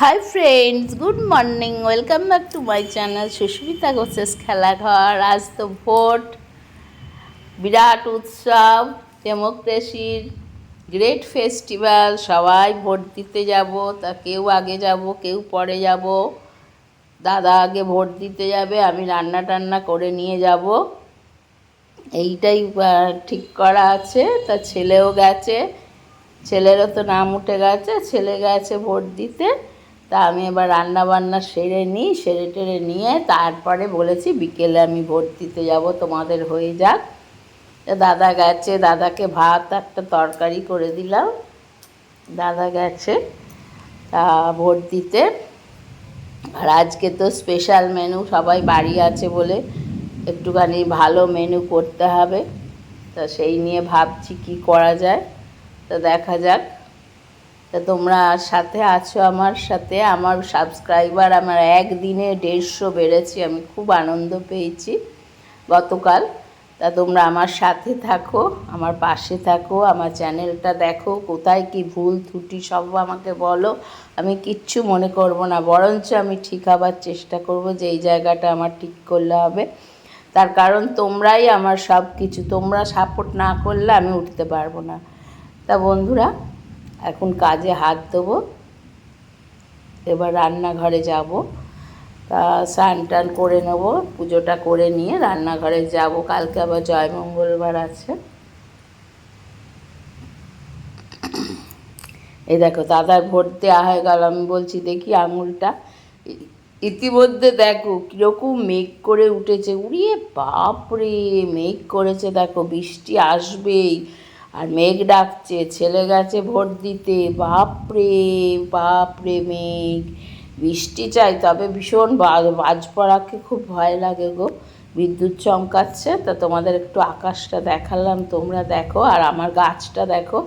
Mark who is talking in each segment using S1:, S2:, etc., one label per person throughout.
S1: Hi friends good morning welcome back to my channel Sushmita গোসেস খেলাঘর আজ তো vote বিরাট উৎসব ডেমোক্রেসির গ্রেট ফেস্টিভ্যাল সবাই ভোট দিতে যাব তা কেউ আগে যাব কেউ পরে যাব দাদা আগে ভোট দিতে যাবে আমি রান্না টান্না করে নিয়ে যাব এইটাই ঠিক করা আছে তা ছেলেও গেছে ছেলেরও তো নাম উঠে গেছে ছেলে গেছে ভোট দিতে তা আমি এবার রান্না বান্না সেরে নিই, সেরে টেরে নিয়ে তারপরে বলেছি বিকেলে আমি ভোট দিতে যাব, তোমাদের হয়ে যাক। দাদা গেছে, দাদাকে ভাত একটা তরকারি করে দিলাম। দাদা গেছে, তা ভোট দিতে। আর আজকে তো স্পেশাল মেনু সবাই বাড়ি আছে বলে একটুখানি ভালো মেনু করতে হবে। তা সেই নিয়ে ভাবছি কি করা যায়। তা দেখা যাক। তা তোমরা সাথে আছো আমার সাথে। আমার সাবস্ক্রাইবার আমার একদিনে দেড়শো বেড়েছে, আমি খুব আনন্দ পেয়েছি গতকাল। তা তোমরা আমার সাথে থাকো, আমার পাশে থাকো, আমার চ্যানেলটা দেখো, কোথায় কি ভুল ত্রুটি সব আমাকে বলো। আমি কিচ্ছু মনে করব না, বরঞ্চ আমি ঠিক হবার চেষ্টা করব যে এই জায়গাটা আমার ঠিক করলে হবে। তার কারণ তোমরাই আমার সব কিছু তোমরা সাপোর্ট না করলে আমি উঠতে পারব না। তা বন্ধুরা এখন কাজে হাত দেবো। এবার রান্নাঘরে যাব। তা স্নান টান করে নেব, পুজোটা করে নিয়ে রান্নাঘরে যাব। কালকে আবার জয় মঙ্গলবার আছে। এই দেখো, দাদার ভোট দেওয়া হয়ে গেল। আমি বলছি, দেখি আঙুলটা। ইতিমধ্যে দেখো, কীরকম মেঘ করে উঠেছে। উড়িয়ে বাপরে, মেঘ করেছে। দেখো, বৃষ্টি আসবেই। আর মেঘ ডাকছে, ছেলে গেছে ভোট দিতে। বাপরে বাপরে মেঘ। বৃষ্টি চাই, তবে ভীষণ বাজ পড়াকে খুব ভয় লাগে গো। বিদ্যুৎ চমকাচ্ছে, তা তোমাদের একটু আকাশটা দেখালাম, তোমরা দেখো। আর আমার গাছটা দেখো,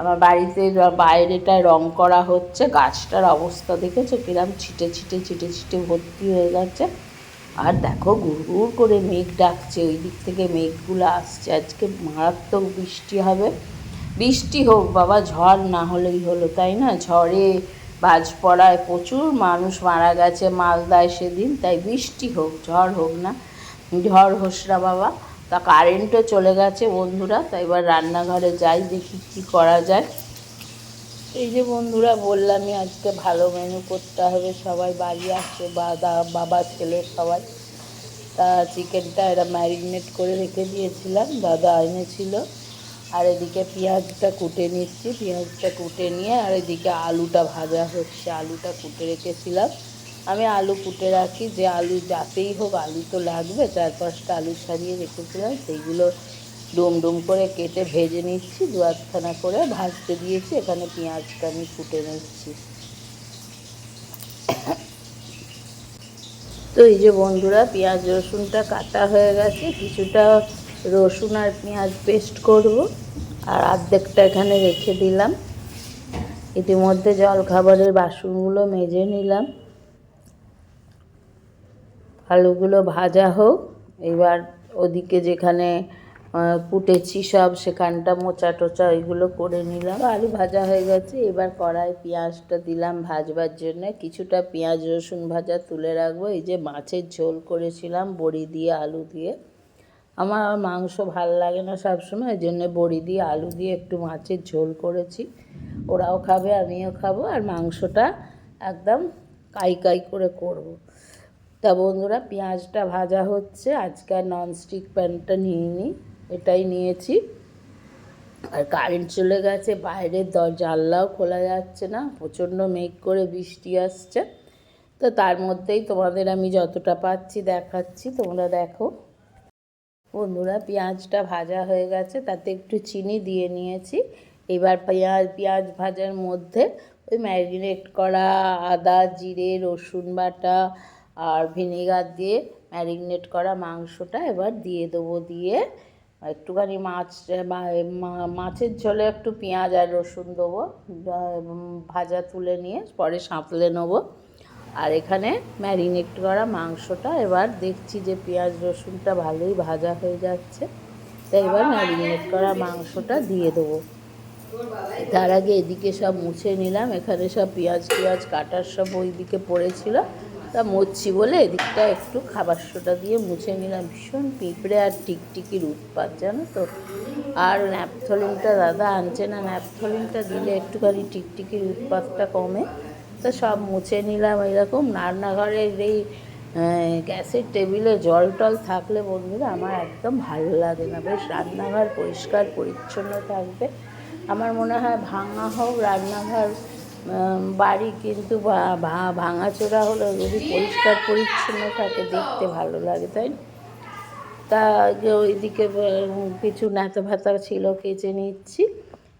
S1: আমার বাড়িতে বাইরেটায় রং করা হচ্ছে। গাছটার অবস্থা দেখেছ? কিরম ছিটে ছিটে ছিটে ছিটে ভর্তি হয়ে গেছে। আর দেখো গুড় করে মেঘ ডাকছে ওই দিক থেকে মেঘগুলো আসছে। আজকে মারাত্মক বৃষ্টি হবে। বৃষ্টি হোক বাবা, ঝড় না হলেই হলো, তাই না? ঝড়ে বাজ পড়ায় প্রচুর মানুষ মারা গেছে মালদায় সেদিন, তাই বৃষ্টি হোক, ঝড় হোক না। ঝড় হোসরা বাবা। তা কারেন্টও চলে গেছে বন্ধুরা তাই এবার রান্নাঘরে যাই, দেখি কি করা যায়। এই যে বন্ধুরা বললামই আজকে ভালো মেনু করতে হবে, সবাই বাড়ি আসছে বাবা বাবা, ছেলে সবাই। তা চিকেনটা এরা ম্যারিনেট করে রেখে দিয়েছিলাম, দাদা এনেছিল। আর এদিকে পেঁয়াজটা কুটে নিচ্ছি, পেঁয়াজটা কুটে নিয়ে আর এদিকে আলুটা ভাজা হচ্ছে, আলুটা কুটে রেখেছিলাম। আমি আলু কুটে রাখি, যে আলু যাতেই হোক আলু তো লাগবে, চার পাঁচটা আলু ছাড়িয়ে রেখেছিলাম, সেইগুলো ডুম ডুম করে কেটে ভেজে নিচ্ছি, দু আধখানা করে ভাজতে দিয়েছি, এখানে পেঁয়াজটা আমি ফুটে নিচ্ছি। তো এই যে বন্ধুরা, পেঁয়াজ রসুনটা কাটা হয়ে গেছে, কিছুটা রসুন আর পেঁয়াজ পেস্ট করব, আর অর্ধেকটা এখানে রেখে দিলাম। ইতিমধ্যে জল খাবারের বাসনগুলো মেজে নিলাম। আলুগুলো ভাজা হোক, এবার ওদিকে যেখানে কুটেছি সব, সেখানটা মোচা টোচা ওইগুলো করে নিলাম। আলু ভাজা হয়ে গেছে, এবার কড়াই পেঁয়াজটা দিলাম ভাজবার জন্য। কিছুটা পেঁয়াজ, রসুন ভাজা তুলে রাখব। এই যে মাছের ঝোল করেছিলাম, বড়ি দিয়ে আলু দিয়ে। আমার মাংস ভালো লাগে না সবসময় ওই জন্য বড়ি দিয়ে আলু দিয়ে একটু মাছের ঝোল করেছি। ওরাও খাবে, আমিও খাব, আর মাংসটা একদম কাই কাই করে করব। তা বন্ধুরা, পেঁয়াজটা ভাজা হচ্ছে, আজকে ননস্টিক প্যানটা নিইনি। এটাই নিয়েছি। আর কারেন্ট চলে গেছে, বাইরের জানলাও খোলা যাচ্ছে না, প্রচণ্ড মেঘ করে বৃষ্টি আসছে। তো তার মধ্যেই তোমাদের আমি যতটা পাচ্ছি দেখাচ্ছি, তোমরা দেখো। বন্ধুরা, পেঁয়াজটা ভাজা হয়ে গেছে, তাতে একটু চিনি দিয়ে নিয়েছি। এবার পেঁয়াজ পেঁয়াজ ভাজার মধ্যে ওই ম্যারিনেট করা আদা, জিরে, রসুন বাটা আর ভিনেগার দিয়ে ম্যারিনেট করা মাংসটা এবার দিয়ে দেবো দিয়ে একটুখানি মাছ মাছের ঝোলে একটু পেঁয়াজ আর রসুন দেবো ভাজা তুলে নিয়ে পরে সাঁতলে নেব। আর এখানে ম্যারিনেট করা মাংসটা, এবার দেখছি যে পেঁয়াজ, রসুনটা ভালোই ভাজা হয়ে যাচ্ছে। তাই এবার ম্যারিনেট করা মাংসটা দিয়ে দেবো। তার আগে এদিকে সব মুছে নিলাম, এখানে সব পেঁয়াজ টিয়াজ কাটার সব ওইদিকে পড়েছিল। তা মুছছি বলে এদিকটা একটু খাবার সোটা দিয়ে মুছে নিলাম। ভীষণ পিঁপড়ে আর টিকটিকির উৎপাত, জানো তো? আর ন্যাপথলিনটা দাদা আনছে না, ন্যাপথলিনটা দিলে একটুখানি টিকটিকির উৎপাতটা কমে। তো সব মুছে নিলাম এরকম। রান্নাঘরের এই গ্যাসের টেবিলে জল টল থাকলে বন্ধুরা আমার একদম ভালো লাগে না। বেশ রান্নাঘর পরিষ্কার পরিচ্ছন্ন থাকবে। আমার মনে হয় ভাঙা হোক রান্নাঘর বাড়ি কিন্তু ভাঙাচোরা হলেও যদি পরিষ্কার পরিচ্ছন্ন থাকে, দেখতে ভালো লাগে, তাই? তা ওইদিকে কিছু নেতা ভাতা ছিল, কেচে নিচ্ছি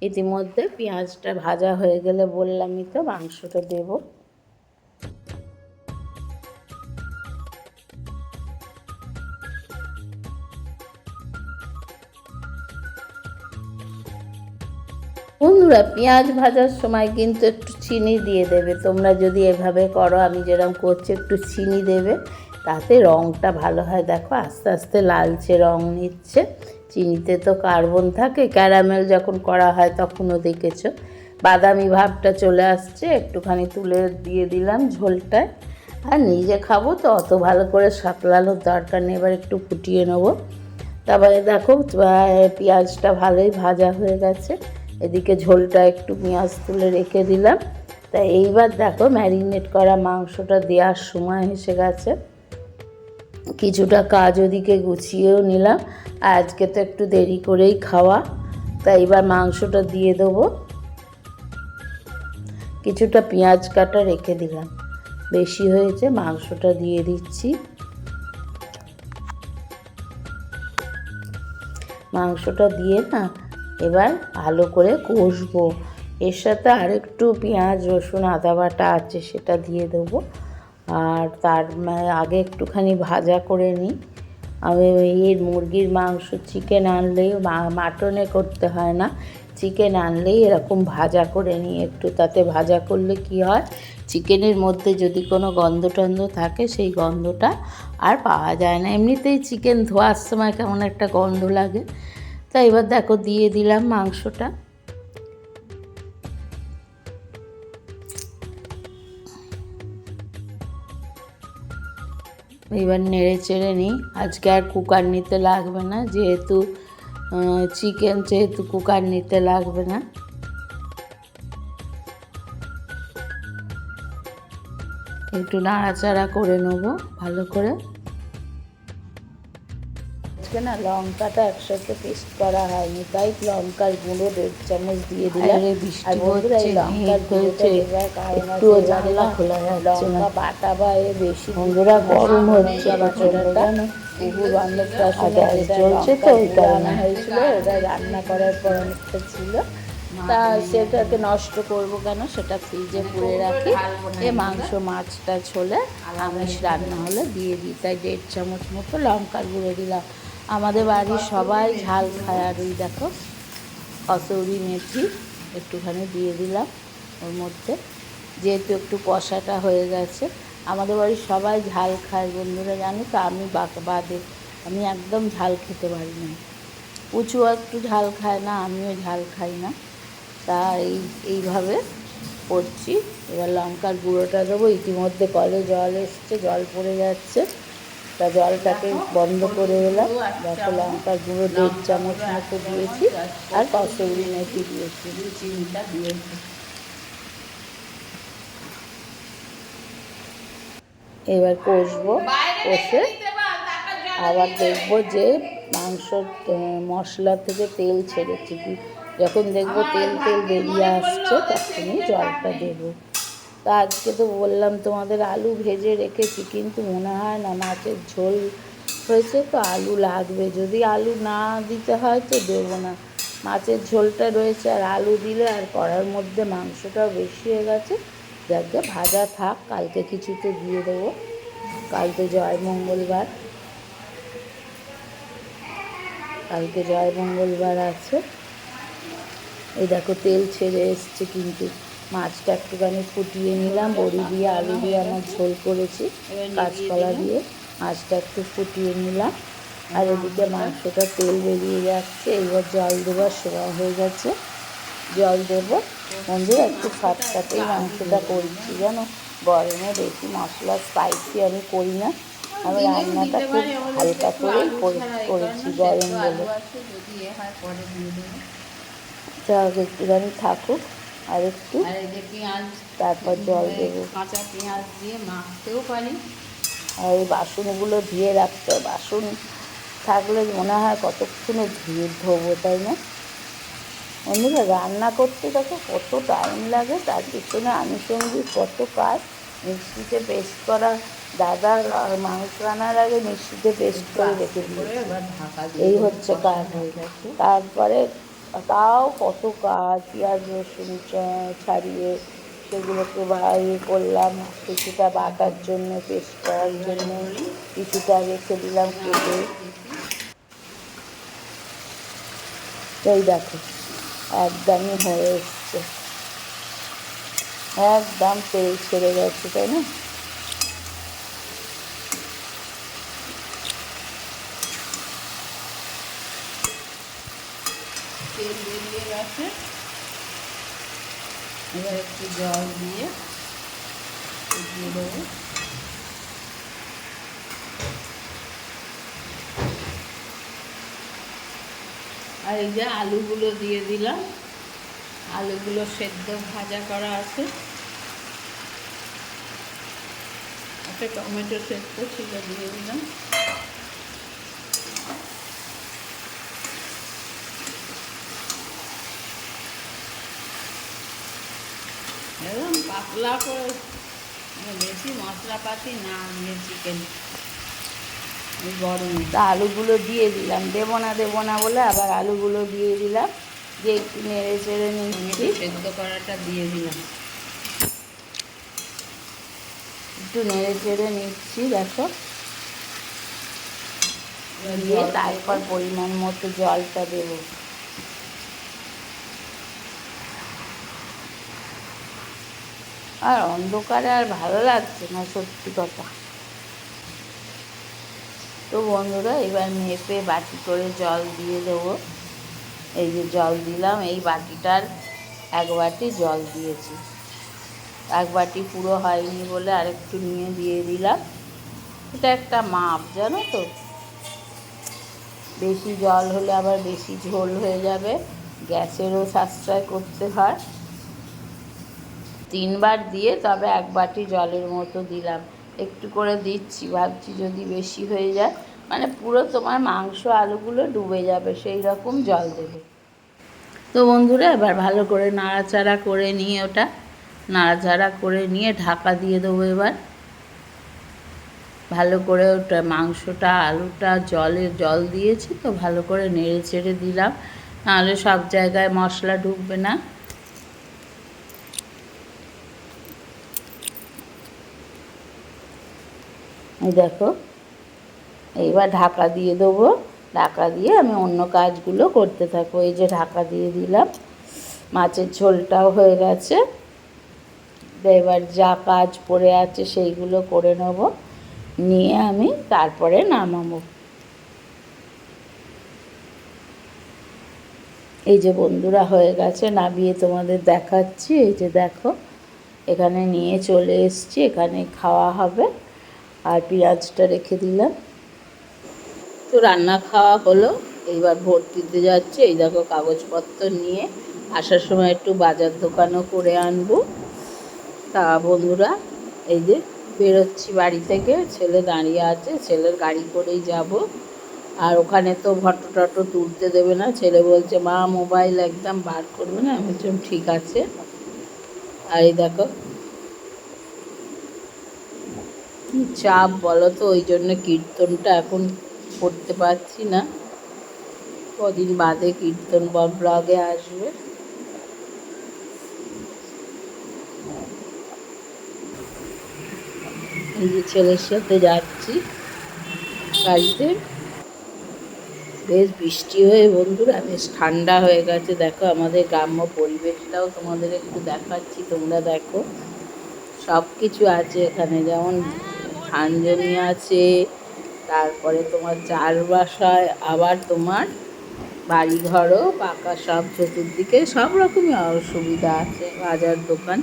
S1: ইতিমধ্যে পেঁয়াজটা ভাজা হয়ে গেলে বললামই তো, মাংসটা দেবো বন্ধুরা, পেঁয়াজ ভাজার সময় কিন্তু একটু চিনি দিয়ে দেবে। তোমরা যদি এভাবে করো, আমি যেরকম করছি, একটু চিনি দেবে। তাতে রঙটা ভালো হয়। দেখো, আস্তে আস্তে লালচে রং নিচ্ছে। চিনিতে তো কার্বন থাকে। ক্যারামেল যখন করা হয়, তখনও দেখেছ। বাদামি ভাবটা চলে আসছে। একটুখানি তুলে দিয়ে দিলাম ঝোলটায়। আর নিজে খাব তো, অত ভালো করে সাতলানোর দরকার নেই। এবার একটু ফুটিয়ে নেব। তারপরে দেখো পেঁয়াজটা ভালোই ভাজা হয়ে গেছে। এদিকে ঝোলটা একটু পেঁয়াজ তুলে রেখে দিলাম। তা এইবার দেখো ম্যারিনেট করা মাংসটা দেওয়ার সময় এসে গেছে। কিছুটা কাজ ওদিকে গুছিয়েও নিলাম। আজকে তো একটু দেরি করেই খাওয়া। তা এবার মাংসটা দিয়ে দেবো। কিছুটা পেঁয়াজ কাটা রেখে দিলাম। বেশি হয়েছে মাংসটা দিয়ে দিচ্ছি। মাংসটা দিয়ে না এবার ভালো করে কষবো। এর সাথে আরেকটু পেঁয়াজ, রসুন, আদা বাটা আছে সেটা দিয়ে দেবো। আর তার আগে একটুখানি ভাজা করে নিই। আমি এর মুরগির মাংস চিকেন আনলেই মাটনে করতে হয় না। চিকেন আনলেই এরকম ভাজা করে নিই একটু। তাতে ভাজা করলে কি হয়, চিকেনের মধ্যে যদি কোনো গন্ধ টন্ধ থাকে সেই গন্ধটা আর পাওয়া যায় না। এমনিতেই চিকেন ধোয়ার সময় কেমন একটা গন্ধ লাগে। তা এবার দেখো, দিয়ে দিলাম মাংসটা। এবার নেড়ে চেড়ে নিই। আজকে আর কুকার নিতে লাগবে না, যেহেতু চিকেন যেহেতু কুকার নিতে লাগবে না। একটু নাড়াচাড়া করে নেব ভালো করে। আজকে না লঙ্কাটা একসাথে পেস্ট করা হয়নি তাই লঙ্কার গুঁড়ো দেড় চামচ দিয়ে দিলাম।
S2: আরে বৃষ্টি
S1: আর বন্ধুরা এই
S2: হচ্ছে,
S1: লঙ্কার গুঁড়োটা
S2: হয়েছে,
S1: কারণ
S2: একটুও জানলা
S1: এবার
S2: খোলা
S1: লঙ্কা বাটা বা এ বেশি
S2: বন্ধুরা গরম হচ্ছে তো ওই কারণে।
S1: হয়েছিল ওটা রান্না করার পর অনেকটা ছিল। তা সেটাকে নষ্ট করব কেন? সেটা ফ্রিজে পুড়ে রাখি। এ মাংস মাছটা ছোলে আমিষ রান্না হলে দিয়ে দিই। তাই দেড় চামচ মতো লঙ্কার গুঁড়ো দিলাম। আমাদের বাড়ির সবাই ঝাল খায়। আর ওই দেখো কসৌরি মেথি একটুখানি দিয়ে দিলাম ওর মধ্যে। যেহেতু একটু কষাটা হয়ে গেছে, আমাদের বাড়ির সবাই ঝাল খায় বন্ধুরা, জানো তো? আমি বাদে, আমি একদম ঝাল খেতে পারি না। উঁচু একটু ঝাল খায় না, আমিও ঝাল খাই না। তা এই এইভাবে করছি। এবার লঙ্কার গুঁড়োটা দেবো। ইতিমধ্যে কলে জল এসছে, জল পড়ে যাচ্ছে। তা জলটাকে বন্ধ করে এলাম দেখো লঙ্কার গুঁড়ো দেড় চামচ মতো দিয়েছি আর কসৌরি মেথি দিয়েছি। চিনিটা দিয়েছি। এবার কষবো কষে আবার দেখব যে মাংস মশলা থেকে তেল ছেড়েছে কি? যখন দেখব তেল তেল বেরিয়ে আসছে তখনই জলটা দেবো। তা আজকে তো বললাম, তোমাদের আলু ভেজে রেখেছি, কিন্তু মনে হয় না মাছের ঝোল হয়েছে, তো আলু লাগবে। যদি আলু না দিতে হয় তো দেবো না। মাছের ঝোলটা রয়েছে, আর আলু দিলে আর কড়ার মধ্যে মাংসটাও বেশি হয়ে গেছে। যাকে ভাজা থাক, কালকে কিছুতে দিয়ে দেবো। কালকে জয় মঙ্গলবার। কালকে জয় মঙ্গলবার আছে। এই দেখো তেল ছেড়ে এসছে কিন্তু। মাছটা একটুখানি ফুটিয়ে নিলাম, বড়ি দিয়ে আলু দিয়ে আমার ঝোল করেছি, কাঁচকলা দিয়ে মাছটা একটু ফুটিয়ে নিলাম। আর এদিকে মাংসটা তেল বেরিয়ে যাচ্ছে, এবার জল দেবার সময় হয়ে গেছে। জল দেবো। বন্ধুরা, একটু সাতটাতেই মাংসটা করছি জানো। গরমে বেশি মশলা স্পাইসি আমি করি না। আমি রান্নাটা খুব হালকা করে- করেছি গরম বলে। একটুখানি থাকুক। আর একটু
S2: আর এই যে পেঁয়াজ
S1: তারপর জল দেবো।
S2: কাঁচা পেঁয়াজ দিয়ে মাখতেও পারি।
S1: আর এই বাসনগুলো ধুয়ে রাখতে বাসন থাকলে মনে হয় কতক্ষণে ধুয়ে ধোবো তাই না? বন্ধুরা রান্না করতে দেখো কত টাইম লাগে। তার পিছনে আনুষঙ্গিক কত কাজ। মিক্সিতে পেস্ট করা দাদা আর মাংস রান্নার আগে মিক্সিতে পেস্ট করে রেখে
S2: দিয়ে
S1: এই হচ্ছে কাজ। হয়ে তারপরে তাও কত কাজ পেঁয়াজ রসুন ছাড়িয়ে সেগুলোকে বা- ইয়ে করলাম, কিছুটা বাটার জন্য, পেস্ট করার জন্য, কিছুটা রেখে দিলাম কেটে। এই দেখো, একদমই হয়ে এসছে। একদম তেল ছেড়ে গেছে, তাই না?
S2: তেল বেরিয়ে গেছে। এবার একটু জল দিয়ে দিয়ে দেবো আর এই যে আলুগুলো দিয়ে দিলাম। আলুগুলো সেদ্ধ ভাজা করা আছে। একটা টমেটো সেদ্ধ ছিল, দিয়ে দিলাম একদম পাতলা করে মানে বেশি মশলাপাতি না দিয়ে চিকেন গরম
S1: তা আলুগুলো দিয়ে দিলাম। দেবো না দেবো না বলে আবার আলুগুলো দিয়ে দিলাম। যে একটু নেড়ে চেড়ে নিচ্ছি।
S2: সেদ্ধ করাটা দিয়ে দিলাম।
S1: একটু নেড়ে চেড়ে নিচ্ছি দেখো। দিয়ে তারপর পরিমাণ মতো জলটা দেবো। আর অন্ধকারে আর ভালো লাগছে না সত্যি কথা। তো বন্ধুরা, এবার মেপে বাটি করে জল দিয়ে দেবো। এই যে জল দিলাম, এই বাটিটার এক বাটি জল দিয়েছি। এক বাটি পুরো হয়নি বলে আরেকটু নিয়ে দিয়ে দিলাম। এটা একটা মাপ, জানো তো? বেশি জল হলে আবার বেশি ঝোল হয়ে যাবে। গ্যাসেরও সাশ্রয় করতে হয়। তিনবার দিয়ে তবে এক বাটি জলের মতো দিলাম। একটু করে দিচ্ছি, ভাবছি যদি বেশি হয়ে যায় মানে পুরো তোমার মাংস আলুগুলো ডুবে যাবে, সেই রকম জল দেবে। তো বন্ধুরা, এবার ভালো করে নাড়াচাড়া করে নিয়ে ওটা, নাড়াচাড়া করে নিয়ে ঢাকা দিয়ে দেবো এবার। ভালো করে ওটা মাংসটা, আলুটা জলে, জল দিয়েছি তো ভালো করে নেড়ে চেড়ে দিলাম। নাহলে সব জায়গায় মশলা ঢুকবে না। দেখো, এইবার ঢাকা দিয়ে দেবো। ঢাকা দিয়ে আমি অন্য কাজগুলো করতে থাকব। এই যে ঢাকা দিয়ে দিলাম, মাছের ঝোলটাও হয়ে গেছে। এবার যা কাজ পড়ে আছে সেইগুলো করে নেব। নিয়ে আমি তারপরে নামাবো। এই যে বন্ধুরা হয়ে গেছে, নামিয়ে তোমাদের দেখাচ্ছি। এই যে দেখো, এখানে নিয়ে চলে এসছি, এখানে খাওয়া হবে। আর পেঁয়াজটা রেখে দিলাম। তো রান্না খাওয়া হলো, এইবার ভোট দিতে যাচ্ছে। এই দেখো কাগজপত্র নিয়ে আসার সময় একটু বাজার দোকানও করে আনব। তা বন্ধুরা, এই যে বেরোচ্ছি বাড়ি থেকে, ছেলে দাঁড়িয়ে আছে, ছেলের গাড়ি করেই যাব। আর ওখানে তো ফটো টটো তুলতে দেবে না। ছেলে বলছে, মা, মোবাইল একদম বার করবে না? আমি বলছিলাম ঠিক আছে। আর এই দেখো কি চাপ বলো তো? ওই জন্য কীর্তনটা এখন করতে পারছি না। কদিন বাদে কীর্তন বা ব্লগে আসবে। যে ছেলের সাথে যাচ্ছি গাড়িতে বেশ বৃষ্টি হয়ে বন্ধুরা, বেশ ঠান্ডা হয়ে গেছে। দেখো আমাদের গ্রাম্য পরিবেশটাও তোমাদের একটু দেখাচ্ছি, তোমরা দেখো। সব কিছু আছে এখানে, যেমন ধানজমি আছে, তারপরে তোমার চার বাসায়, আবার তোমার বাড়ি ঘরও পাকা সব চতুর্দিকে সব রকমই অসুবিধা আছে, বাজার দোকান।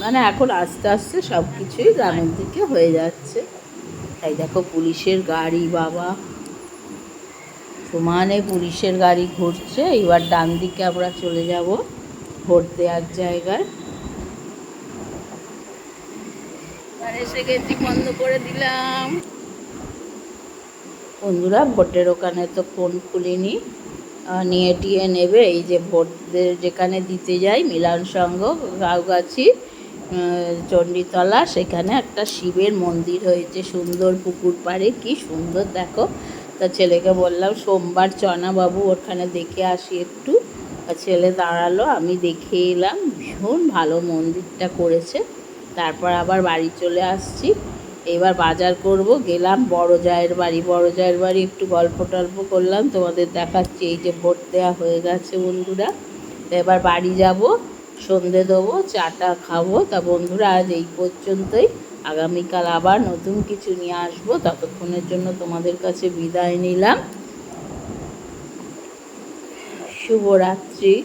S1: মানে এখন আস্তে আস্তে সব কিছুই গ্রামের দিকে হয়ে যাচ্ছে। তাই দেখো পুলিশের গাড়ি, বাবা। সমানে পুলিশের গাড়ি ঘুরছে এবার ডান দিকে আমরা চলে যাব ভোট দেওয়ার জায়গায় এবার বন্ধুরা ভোটের ওখানে তো ফোন খুলিনি। নিয়ে টিয়ে নেবে, এই যে ভোটদের যেখানে দিতে যাই, মিলন সংঘ গাউগাছি চণ্ডীতলা, সেখানে একটা শিবের মন্দির হয়েছে, সুন্দর পুকুর পাড়ে, কি সুন্দর, দেখো। তা ছেলেকে বললাম, সোমবার চনা বাবু ওখানে দেখে আসি একটু। ছেলে দাঁড়াল, আমি দেখে এলাম, ভীষণ ভালো মন্দিরটা করেছে। তারপর আবার বাড়ি চলে আসছি। এবার বাজার করব। গেলাম বড় জায়ের বাড়ি। বড় জায়ের বাড়ি একটু গল্প টল্প করলাম, তোমাদের দেখাচ্ছি। এই যে ভোট দেওয়া হয়ে গেছে বন্ধুরা। এবার বাড়ি যাব, সন্ধে দেবো, চাটা খাব। তা বন্ধুরা, আজ এই পর্যন্তই। আগামীকাল আবার নতুন কিছু নিয়ে আসব। ততক্ষণের জন্য তোমাদের কাছে বিদায় নিলাম। শুভরাত্রি।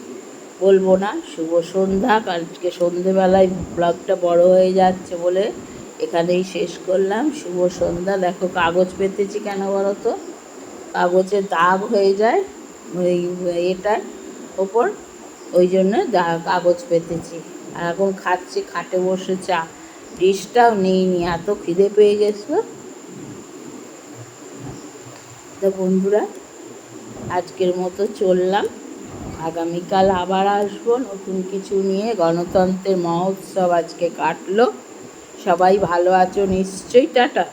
S1: বলব না। শুভ সন্ধ্যা। কালকে সন্ধেবেলায় ব্লগটা বড় হয়ে যাচ্ছে বলে এখানেই শেষ করলাম। শুভ সন্ধ্যা। দেখো কাগজ পেতেছি কেন বলো তো? কাগজে দাগ হয়ে যায়, ওই এটার ওপর। ওই জন্য কাগজ পেতেছি। আর এখন খাচ্ছি, খাটে বসে চা ডিশটাও নিইনি, এত খিদে পেয়ে গেছিল। তা বন্ধুরা, আজকের মতো চললাম। আগামীকাল আবার আসব, নতুন কিছু নিয়ে। গণতন্ত্রের মহোৎসব আজকে কাটলো। সবাই ভালো আছো নিশ্চয়ই, টাটা।